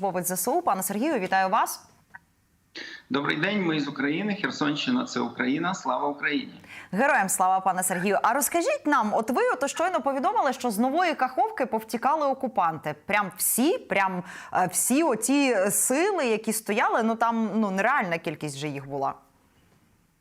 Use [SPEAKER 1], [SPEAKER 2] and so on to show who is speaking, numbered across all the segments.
[SPEAKER 1] військовослужбовець ЗСУ. Пане Сергію, вітаю вас.
[SPEAKER 2] Добрий день, ми з України. Херсонщина це Україна. Слава Україні!
[SPEAKER 1] Героям слава, пане Сергію. А розкажіть нам, от ви ото щойно повідомили, що з нової каховки повтікали окупанти. Прям всі, прям е, всі оті сили, які стояли. Ну там ну нереальна кількість же їх була.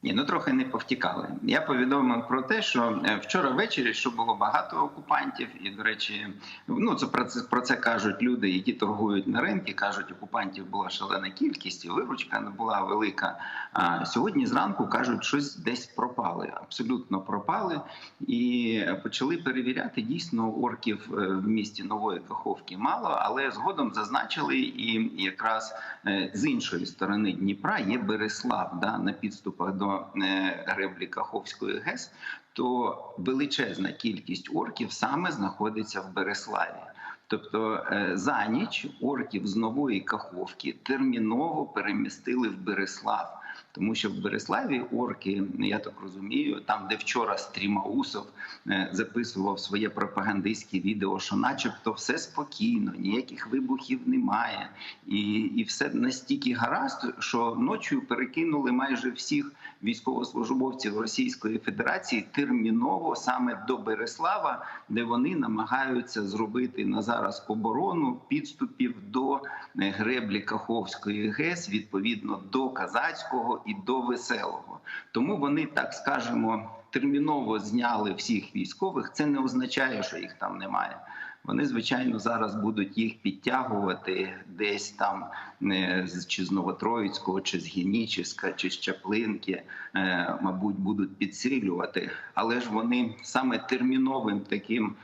[SPEAKER 2] Ні, ну трохи не повтікали. Я повідомив про те, що е, вчора ввечері що було багато окупантів, і до речі, ну це про це про це кажуть люди, які торгують на ринку. кажуть, окупантів була шалена кількість, і виручка не була велика. А сьогодні зранку кажуть, щось десь пропали. Абсолютно пропали, і почали перевіряти. Дійсно, орків е, в місті нової Каховки мало, але згодом зазначили, і якраз е, з іншої сторони Дніпра є Береслав да, на підступах до е, греблі Каховської ГЕС, то величезна кількість орків саме знаходиться в Береславі. Тобто е, за ніч орків з нової Каховки терміново перемістили в Береслав. Тому що в Береславі орки, я так розумію, там, де вчора Стрімаусов е, записував своє пропагандистське відео, що, начебто, все спокійно, ніяких вибухів немає, і і все настільки гаразд, що ночі перекинули майже всіх військовослужбовців Російської Федерації терміново саме до Береслава, де вони намагаються зробити на зараз оборону підступів до е, греблі Каховської ГЕС, відповідно до Казацького і до Веселого. Тому вони так скажемо терміново зняли всіх військових. Це не означає, що їх там немає. Вони звичайно зараз будуть їх підтягувати десь там е, чи з Новотроїцького, чи з Геніческа, чи з Чаплинки, е, мабуть, будуть підсилювати. Але ж вони саме терміновим таким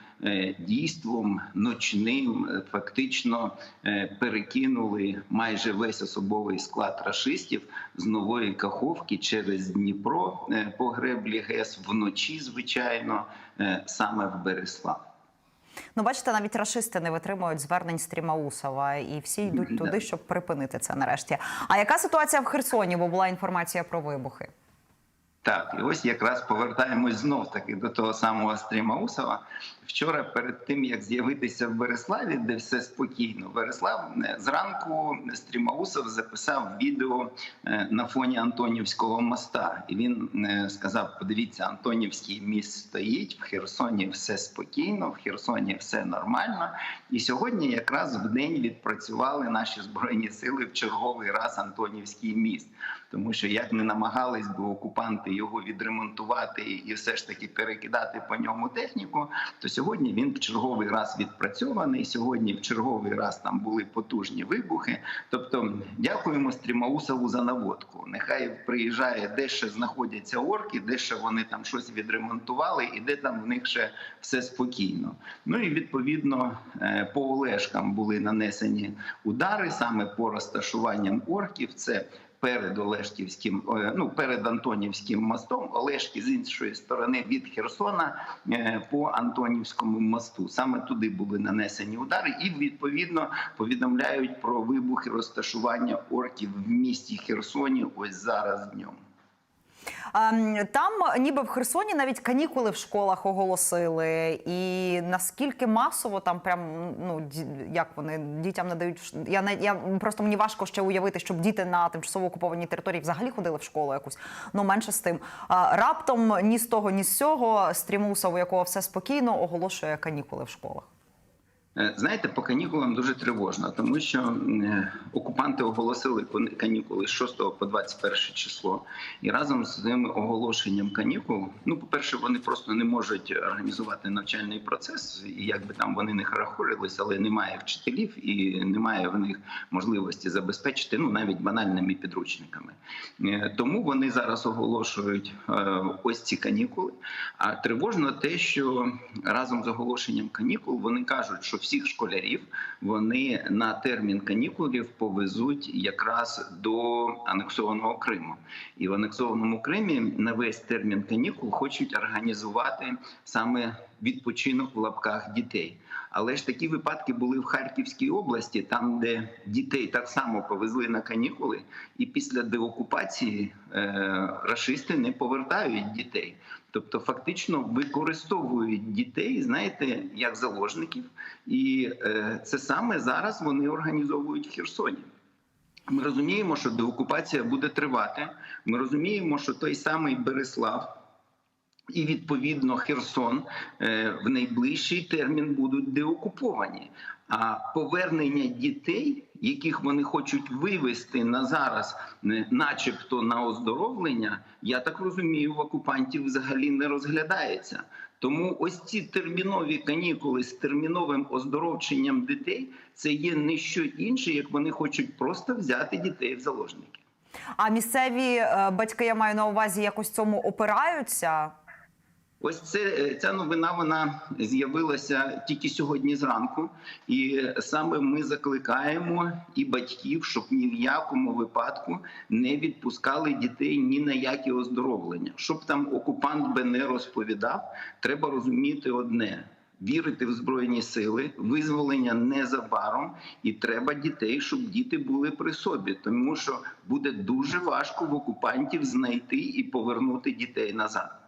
[SPEAKER 2] дійством ночним е, фактично е, перекинули майже весь особовий склад рашистів з нової Каховки через Дніпро е, по греблі ГЕС вночі, звичайно, е, саме в Береслав.
[SPEAKER 1] Ну, бачите, навіть рашисти не витримують звернень Стрімаусова, і всі йдуть туди, щоб припинити це нарешті. А яка ситуація в Херсоні? Бо була інформація про вибухи.
[SPEAKER 2] Так, і ось якраз повертаємось знов таки до того самого Стрімаусова. Вчора, перед тим як з'явитися в Береславі, де все спокійно, Береслав е, зранку Стрімаусов записав відео е, на фоні Антонівського моста. І він е, сказав: подивіться, Антонівський міст стоїть в Херсоні, все спокійно, в Херсоні все нормально. І сьогодні, якраз в день відпрацювали наші збройні сили в черговий раз Антонівський міст. Тому що як не намагались би окупанти його відремонтувати і все ж таки перекидати по ньому техніку, то сьогодні він в черговий раз відпрацьований. Сьогодні в черговий раз там були потужні вибухи. Тобто, дякуємо Стрімаусову за наводку. Нехай приїжджає, де ще знаходяться орки, де ще вони там щось відремонтували, і де там в них ще все спокійно. Ну і відповідно е, по Олешкам були нанесені удари саме по розташуванням орків. Це перед Олешківським, е, ну перед Антонівським мостом, Олешки з іншої сторони від Херсона е, по Антонівському мосту. Саме туди були нанесені удари, і відповідно повідомляють про вибухи розташування орків в місті Херсоні. Ось зараз днем.
[SPEAKER 1] Ем, Там, ніби в Херсоні, навіть канікули в школах оголосили. І наскільки масово там прям ну як вони дітям надають я не я просто мені важко ще уявити, щоб діти на тимчасово окупованій території взагалі ходили в школу якусь. Ну менше з тим. Раптом ні з того, ні з цього стрімусов, у якого все спокійно, оголошує канікули в школах.
[SPEAKER 2] Е, Знаєте, по канікулам дуже тривожно, тому що е, окупанти оголосили канікули з 6 по 21 число. І разом з цим оголошенням канікул, ну, по-перше, вони просто не можуть організувати навчальний процес, і як би там вони не харахорились, але немає вчителів і немає в них можливості забезпечити ну навіть банальними підручниками. Е, Тому вони зараз оголошують ось ці канікули. А тривожно те, що разом з оголошенням канікул вони кажуть, що всіх школярів вони на термін канікулів повезуть якраз до анексованого Криму. І в анексованому Кримі на весь термін канікул хочуть організувати саме відпочинок в лапках дітей. Але ж такі випадки були в Харківській області, там, де дітей так само повезли на канікули, і після деокупації е, рашисти не повертають дітей. Тобто, фактично використовують дітей, знаєте, як заложників, і е, це саме зараз вони організовують в Херсоні. Ми розуміємо, що деокупація буде тривати. Ми розуміємо, що той самий Береслав і відповідно Херсон е, в найближчий термін будуть деокуповані. А повернення дітей, яких вони хочуть вивести на зараз, начебто на оздоровлення, я так розумію, в окупантів взагалі не розглядається. Тому ось ці термінові канікули з терміновим оздоровченням дітей це є не що інше, як вони хочуть просто взяти дітей в заложники.
[SPEAKER 1] А місцеві е, батьки, я маю на увазі, якось цьому опираються.
[SPEAKER 2] Ось це е, ця новина вона з'явилася тільки сьогодні зранку, і саме ми закликаємо і батьків, щоб ні в якому випадку не відпускали дітей ні на які оздоровлення. Щоб там окупант би не розповідав, треба розуміти одне. Вірити в збройні сили, визволення незабаром, і треба дітей, щоб діти були при собі, тому що буде дуже важко в окупантів знайти і повернути дітей назад.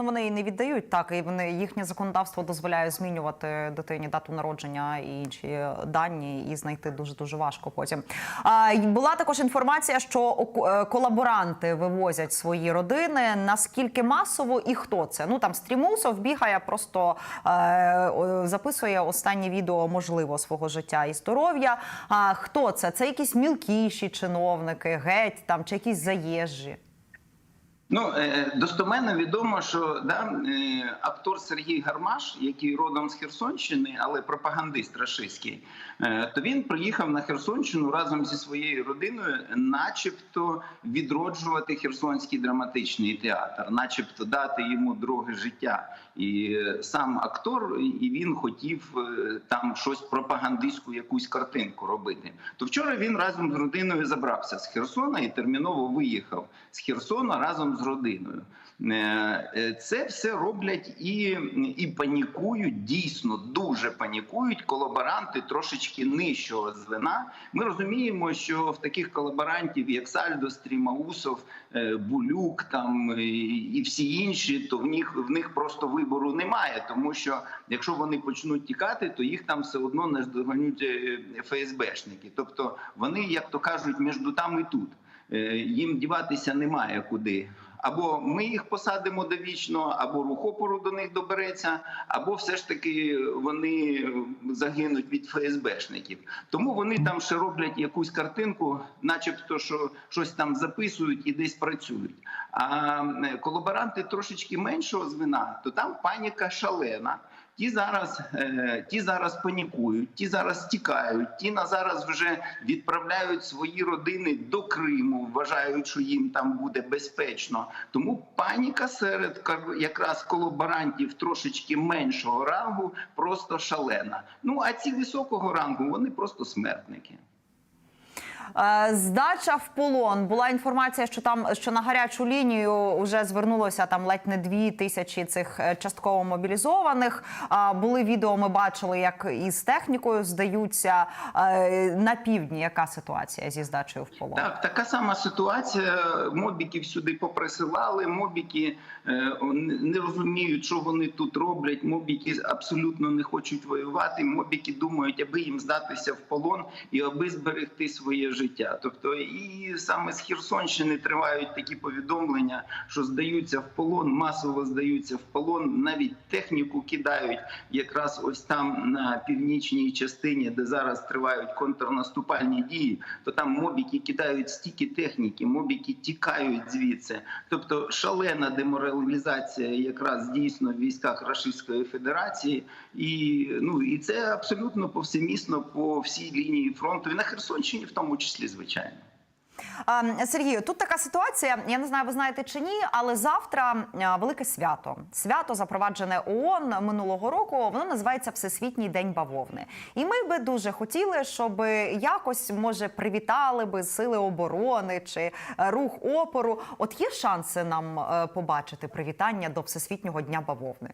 [SPEAKER 1] Ну вони і не віддають так, і вони їхнє законодавство дозволяє змінювати дитині дату народження і інші дані, і знайти дуже дуже важко. Потім а, була також інформація, що е, колаборанти вивозять свої родини. Наскільки масово і хто це? Ну там стрімусов бігає, просто е, записує останнє відео, можливо, свого життя і здоров'я. А хто це? Це якісь мілкіші чиновники, геть там чи якісь заїжджі?
[SPEAKER 2] Ну е, достоменно відомо, що да, е, актор Сергій Гармаш, який родом з Херсонщини, але пропагандист рашистський, е, то він приїхав на Херсонщину разом зі своєю родиною, начебто відроджувати Херсонський драматичний театр, начебто дати йому друге життя. І сам актор, і він хотів е, там щось пропагандистську, якусь картинку робити. То вчора він разом з родиною забрався з Херсона і терміново виїхав з Херсона разом з родиною. Е, е, Це все роблять і, і панікують, дійсно дуже панікують колаборанти трошечки нижчого звена. Ми розуміємо, що в таких колаборантів, як Сальдо, Стрімаусов, Булюк там і всі інші, то в них в них просто вибору немає, тому що якщо вони почнуть тікати, то їх там все одно не здоганють е, ФСБшники. Тобто вони, як то кажуть, між там і тут. Е, Їм діватися немає куди. Або ми їх посадимо довічно, або рух опору до них добереться, або все ж таки вони загинуть від ФСБшників. Тому вони там ще роблять якусь картинку, начебто, що щось там записують і десь працюють. А колаборанти трошечки меншого звина, то там паніка шалена. Ті зараз, е, ті зараз панікують, ті зараз тікають, ті на зараз вже відправляють свої родини до Криму, вважають, що їм там буде безпечно. Тому паніка серед якраз колаборантів трошечки меншого рангу просто шалена. Ну а ці високого рангу вони просто смертники.
[SPEAKER 1] Е, Здача в полон була інформація, що там що на гарячу лінію вже звернулося там ледь не дві тисячі цих е, частково мобілізованих. А були відео, ми бачили, як із технікою здаються Е, на півдні. Яка ситуація зі здачею в полон?
[SPEAKER 2] Так, така сама ситуація. Мобіків сюди поприсилали. Мобіки е, не розуміють, що вони тут роблять. Мобіки абсолютно не хочуть воювати. Мобіки думають, аби їм здатися в полон і аби зберегти своє життя. Тобто, і саме з Херсонщини тривають такі повідомлення, що здаються в полон, масово здаються в полон. Навіть техніку кидають якраз ось там на північній частині, де зараз тривають контрнаступальні дії. То там мобіки кидають стільки техніки, мобіки тікають звідси. Тобто шалена деморалізація якраз дійсно в військах Рашистської Федерації, і ну і це абсолютно повсемісно по всій лінії фронту, і на Херсонщині, в тому числі, звичайно.
[SPEAKER 1] Е, Сергію, тут така ситуація. Я не знаю, ви знаєте чи ні, але завтра велике свято. Свято запроваджене ООН минулого року. Воно називається Всесвітній день бавовни. І ми би дуже хотіли, щоб якось може привітали би сили оборони чи е, рух опору. От є шанси нам е, побачити привітання до Всесвітнього дня бавовни.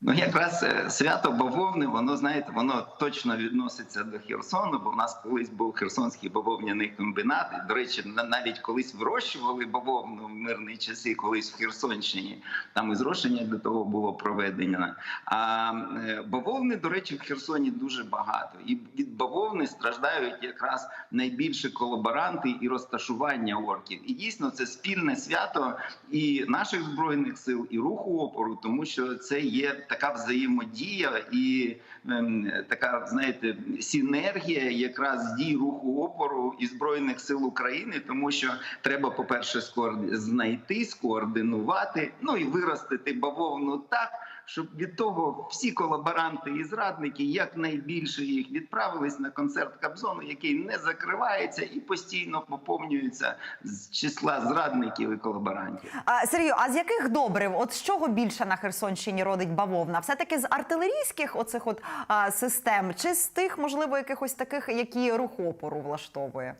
[SPEAKER 2] Ну, якраз е, свято бавовни, воно знаєте, воно точно відноситься до Херсону, бо в нас колись був Херсонський бавовняний комбінат. До речі, на- навіть колись вирощували бавовну в мирні часи, колись в Херсонщині. Там і зрошення до того було проведено. А е, бавовни, до речі, в Херсоні дуже багато. І від бавовни страждають якраз найбільше колаборанти і розташування орків. І дійсно це спільне свято і наших збройних сил, і руху опору, тому що це є така взаємодія і ем, така, знаєте, синергія якраз дій руху опору і збройних сил України, тому що треба, по-перше, скоорди- знайти, скоординувати, ну і виростити бавовну так. Щоб від того всі колаборанти і зрадники якнайбільше їх відправились на концерт Кобзону, який не закривається і постійно поповнюється з числа зрадників і колаборантів.
[SPEAKER 1] А, Сергію, а з яких добрив? От з чого більше на Херсонщині родить бавовна? Все таки з артилерійських оцих от а, систем, чи з тих, можливо, якихось таких, які рух опору влаштовує?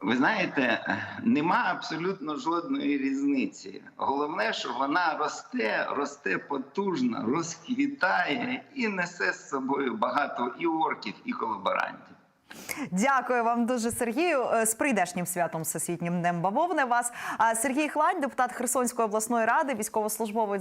[SPEAKER 2] Ви знаєте, нема абсолютно жодної різниці. Головне, що вона росте, росте потужно, розквітає і несе з собою багато і орків, і колаборантів.
[SPEAKER 1] Дякую вам дуже, Сергію. Е, З прийдешнім святом Всесвітнім днем бавовни вас. А Сергій Хлань, депутат Херсонської обласної ради, військовослужбовець